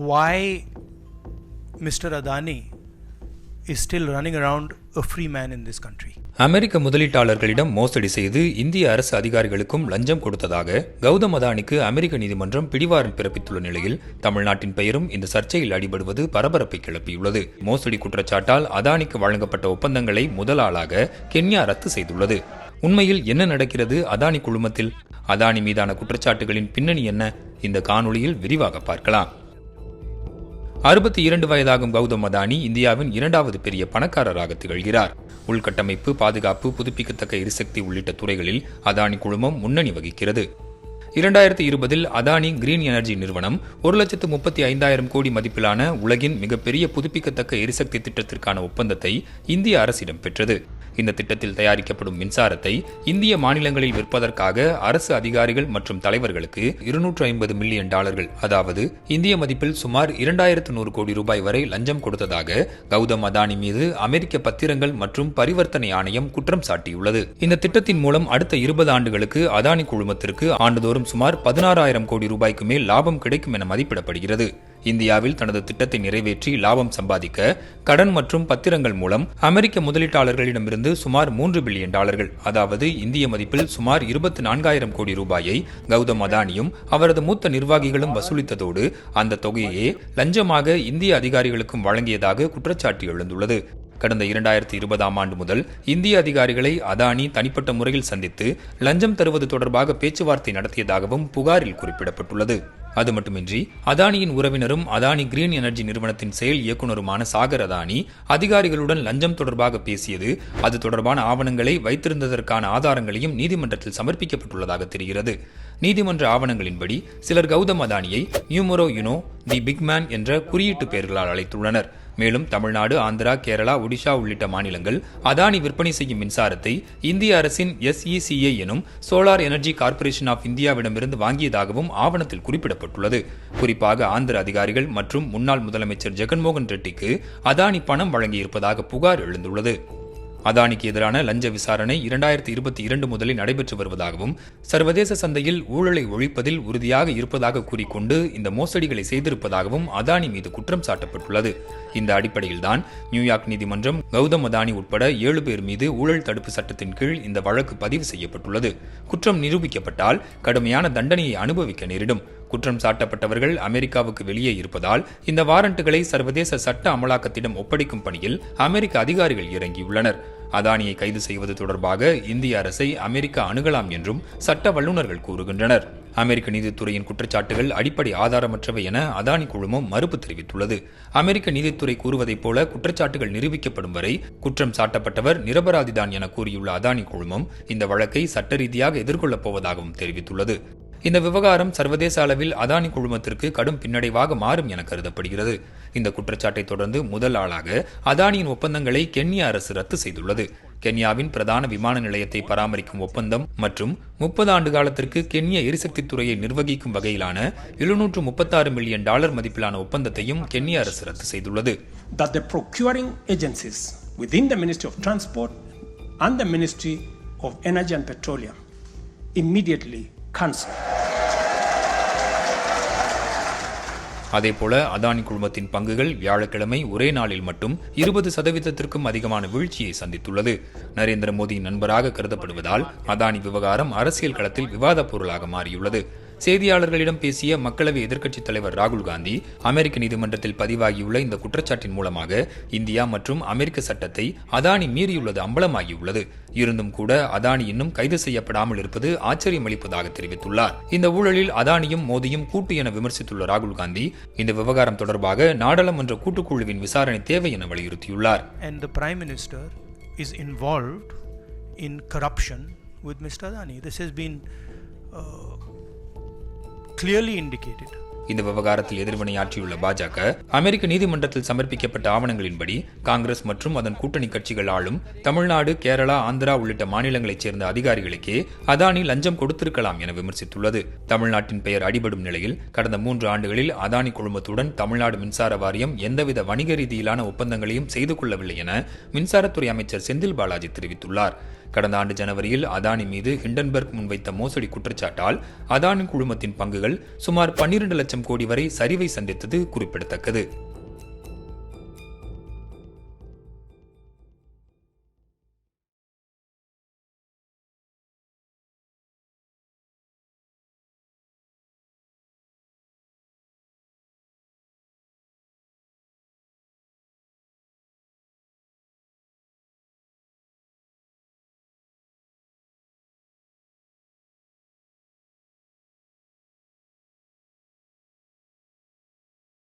why Mr. Adani is still running around a free man in this country. அமெரிக்க முதலீட்டாளர்களிடம் மோசடி செய்து இந்திய அரசு அதிகாரிகளுக்கும் லஞ்சம் கொடுத்ததாக கௌதம் அதானிக்கு அமெரிக்க நீதிமன்றம் பிடிவாரன் பிறப்பித்துள்ள நிலையில் தமிழ்நாட்டின் பெயரும் இந்த சர்ச்சையில் அடிபடுவது பரபரப்பை கிளப்பியுள்ளது மோசடி குற்றச்சாட்டால் அதானிக்கு வழங்கப்பட்ட ஒப்பந்தங்களை முதல் ஆளாக கென்யா ரத்து செய்துள்ளது உண்மையில் என்ன நடக்கிறது அதானி குழுமத்தில் அதானி மீதான குற்றச்சாட்டுகளின் பின்னணி என்ன இந்த காணொளியில் விரிவாக பார்க்கலாம் அறுபத்தி இரண்டு வயதாகும் கௌதம் அதானி இந்தியாவின் இரண்டாவது பெரிய பணக்காரராக திகழ்கிறார். உள்கட்டமைப்பு பாதுகாப்பு புதுப்பிக்கத்தக்க எரிசக்தி உள்ளிட்ட துறைகளில் அதானி குழுமம் முன்னணி வகிக்கிறது. இரண்டாயிரத்தி இருபதில் அதானி கிரீன் எனர்ஜி நிறுவனம் ஒரு லட்சத்து முப்பத்தி ஐந்தாயிரம் கோடி மதிப்பிலான உலகின் மிகப்பெரிய புதுப்பிக்கத்தக்க எரிசக்தி திட்டத்திற்கான ஒப்பந்தத்தை இந்திய அரசிடம் பெற்றது. இந்த திட்டத்தில் தயாரிக்கப்படும் மின்சாரத்தை இந்திய மாநிலங்களில் விற்பதற்காக அரசு அதிகாரிகள் மற்றும் தலைவர்களுக்கு இருநூற்று ஐம்பது மில்லியன் டாலர்கள் அதாவது இந்திய மதிப்பில் சுமார் இரண்டாயிரத்து நூறு கோடி ரூபாய் வரை லஞ்சம் கொடுத்ததாக கௌதம் அதானி மீது அமெரிக்க பத்திரங்கள் மற்றும் பரிவர்த்தனை ஆணையம் குற்றம் சாட்டியுள்ளது. இந்த திட்டத்தின் மூலம் அடுத்த இருபது ஆண்டுகளுக்கு அதானி குழுமத்திற்கு ஆண்டுதோறும் சுமார் பதினாறாயிரம் கோடி ரூபாய்க்கு மேல் லாபம் கிடைக்கும் என மதிப்பிடப்படுகிறது. இந்தியாவில் தனது திட்டத்தை நிறைவேற்றி லாபம் சம்பாதிக்க கடன் மற்றும் பத்திரங்கள் மூலம் அமெரிக்க முதலீட்டாளர்களிடமிருந்து சுமார் மூன்று பில்லியன் டாலர்கள் அதாவது இந்திய மதிப்பில் சுமார் இருபத்தி நான்காயிரம் கோடி ரூபாயை கௌதம் அதானியும் அவரது மூத்த நிர்வாகிகளும் வசூலித்ததோடு அந்த தொகையை லஞ்சமாக இந்திய அதிகாரிகளுக்கும் வழங்கியதாக குற்றச்சாட்டு எழுந்துள்ளது. கடந்த இரண்டாயிரத்தி இருபதாம் ஆண்டு முதல் இந்திய அதிகாரிகளை அதானி தனிப்பட்ட முறையில் சந்தித்து லஞ்சம் தருவது தொடர்பாக பேச்சுவார்த்தை நடத்தியதாகவும் புகாரில் குறிப்பிடப்பட்டுள்ளது. அது மட்டுமின்றி அதானியின் உறவினரும் அதானி கிரீன் எனர்ஜி நிறுவனத்தின் செயல் இயக்குநருமான சாகர் அதானி அதிகாரிகளுடன் லஞ்சம் தொடர்பாக பேசியது அது தொடர்பான ஆவணங்களை வைத்திருந்ததற்கான ஆதாரங்களையும் நீதிமன்றத்தில் சமர்ப்பிக்கப்பட்டுள்ளதாக தெரிகிறது. நீதிமன்ற ஆவணங்களின்படி சிலர் Gautam அதானியை numero uno the big man என்ற குறியீட்டு பெயர்களால் அழைத்துள்ளனர். மேலும் தமிழ்நாடு ஆந்திரா கேரளா ஒடிஷா உள்ளிட்ட மாநிலங்கள் அதானி விற்பனை செய்யும் மின்சாரத்தை இந்திய அரசின் எஸ்இசிஐ எனும் சோலார் எனர்ஜி கார்ப்பரேஷன் ஆஃப் இந்தியாவிடமிருந்து வாங்கியதாகவும் ஆவணத்தில் குறிப்பிடப்பட்டுள்ளது. குறிப்பாக ஆந்திர அதிகாரிகள் மற்றும் முன்னாள் முதலமைச்சர் ஜெகன்மோகன் ரெட்டிக்கு அதானி பணம் வழங்கியிருப்பதாக புகார் எழுந்துள்ளது. அதானிக்கு எதிரான லஞ்ச விசாரணை இரண்டாயிரத்தி இருபத்தி இரண்டு முதலில் நடைபெற்று வருவதாகவும் சர்வதேச சந்தையில் ஊழலை ஒழிப்பதில் உறுதியாக இருப்பதாக கூறிக்கொண்டு இந்த மோசடிகளை செய்திருப்பதாகவும் அதானி மீது குற்றம் சாட்டப்பட்டுள்ளது. இந்த அடிப்படையில்தான் நியூயார்க் நீதிமன்றம் கௌதம் அதானி உட்பட ஏழு பேர் மீது ஊழல் தடுப்பு சட்டத்தின் கீழ் இந்த வழக்கு பதிவு செய்யப்பட்டுள்ளது. குற்றம் நிரூபிக்கப்பட்டால் கடுமையான தண்டனையை அனுபவிக்க நேரிடும். குற்றம் சாட்டப்பட்டவர்கள் அமெரிக்காவுக்கு வெளியே இருப்பதால் இந்த வாரண்ட்டுகளை சர்வதேச சட்ட அமலாக்கத்திடம் ஒப்படைக்கும் பணியில் அமெரிக்க அதிகாரிகள் இறங்கியுள்ளனர். அதானியை கைது செய்வது தொடர்பாக இந்திய அரசை அமெரிக்கா அணுகலாம் என்றும் சட்ட வல்லுநர்கள் கூறுகின்றனர். அமெரிக்க நீதித்துறையின் குற்றச்சாட்டுகள் அடிப்படை ஆதாரமற்றவை என அதானி குழுமம் மறுப்பு தெரிவித்துள்ளது. அமெரிக்க நீதித்துறை கூறுவதைப் போல குற்றச்சாட்டுகள் நிரூபிக்கப்படும் வரை குற்றம் சாட்டப்பட்டவர் நிரபராதிதான் என கூறியுள்ள அதானி குழுமம் இந்த வழக்கை சட்ட ரீதியாக எதிர்கொள்ளப் போவதாகவும் தெரிவித்துள்ளது. இந்த விவகாரம் சர்வதேச அளவில் அதானி குழுமத்திற்கு கடும் பின்னடைவாக மாறும் என கருதப்படுகிறது. இந்த குற்றச்சாட்டை தொடர்ந்து முதல் ஆளாக அதானியின் ஒப்பந்தங்களை கென்யா அரசு ரத்து செய்துள்ளது. கென்யாவின் பிரதான விமான நிலையத்தை பராமரிக்கும் ஒப்பந்தம் மற்றும் முப்பது ஆண்டு காலத்திற்கு கென்ய எரிசக்தி துறையை நிர்வகிக்கும் வகையிலான எழுநூற்று முப்பத்தாறு மில்லியன் டாலர் மதிப்பிலான ஒப்பந்தத்தையும் கென்யா அரசு ரத்து செய்துள்ளது. That the procuring agencies within the Ministry of Transport and the Ministry of Energy and Petroleum immediately cancel. அதேபோல அதானி குழுமத்தின் பங்குகள் வியாழக்கிழமை ஒரே நாளில் மட்டும் இருபது சதவீதத்திற்கும் அதிகமான வீழ்ச்சியை சந்தித்துள்ளது நரேந்திர மோடியின் நண்பராக கருதப்படுவதால் அதானி விவகாரம் அரசியல் களத்தில் விவாதப் பொருளாக மாறியுள்ளது செய்தியாளர்களிடம் பேசிய மக்களவை எதிர்க்கட்சித் தலைவர் ராகுல் காந்தி அமெரிக்க நீதிமன்றத்தில் பதிவாகியுள்ள இந்த குற்றச்சாட்டின் மூலமாக இந்தியா மற்றும் அமெரிக்க சட்டத்தை அதானி மீறியுள்ளது அம்பலமாகியுள்ளது இருந்தும் கூட அதானி இன்னும் கைது செய்யப்படாமல் இருப்பது ஆச்சரியமளிப்பதாக தெரிவித்துள்ளார் இந்த ஊழலில் அதானியும் மோடியும் கூட்டு என விமர்சித்துள்ள ராகுல் காந்தி இந்த விவகாரம் தொடர்பாக நாடாளுமன்ற கூட்டுக்குழுவின் விசாரணை தேவை என வலியுறுத்தியுள்ளார் And the Prime Minister is involved in corruption with Mr. Adani. This has been uh, clearly indicated. இந்த விவகாரத்தில் எதிர்வினையாற்றியுள்ள பாஜக அமெரிக்க நீதிமன்றத்தில் சமர்ப்பிக்கப்பட்ட ஆவணங்களின்படி காங்கிரஸ் மற்றும் அதன் கூட்டணி கட்சிகள் ஆளும் தமிழ்நாடு கேரளா ஆந்திரா உள்ளிட்ட மாநிலங்களைச் சேர்ந்த அதிகாரிகளுக்கே அதானி லஞ்சம் கொடுத்திருக்கலாம் என விமர்சித்துள்ளது தமிழ்நாட்டின் பெயர் அடிபடும் நிலையில் கடந்த மூன்று ஆண்டுகளில் அதானி குழுமத்துடன் தமிழ்நாடு மின்சார வாரியம் எந்தவித வணிக ரீதியிலான ஒப்பந்தங்களையும் செய்து கொள்ளவில்லை என மின்சாரத்துறை அமைச்சர் செந்தில் பாலாஜி தெரிவித்துள்ளார் கடந்த ஆண்டு ஜனவரியில் அதானி மீது ஹிண்டன்பர்க் முன்வைத்த மோசடி குற்றச்சாட்டால் அதானி குழுமத்தின் பங்குகள் சுமார் 12 லட்சம் கோடி வரை சரிவை சந்தித்தது குறிப்பிடத்தக்கது.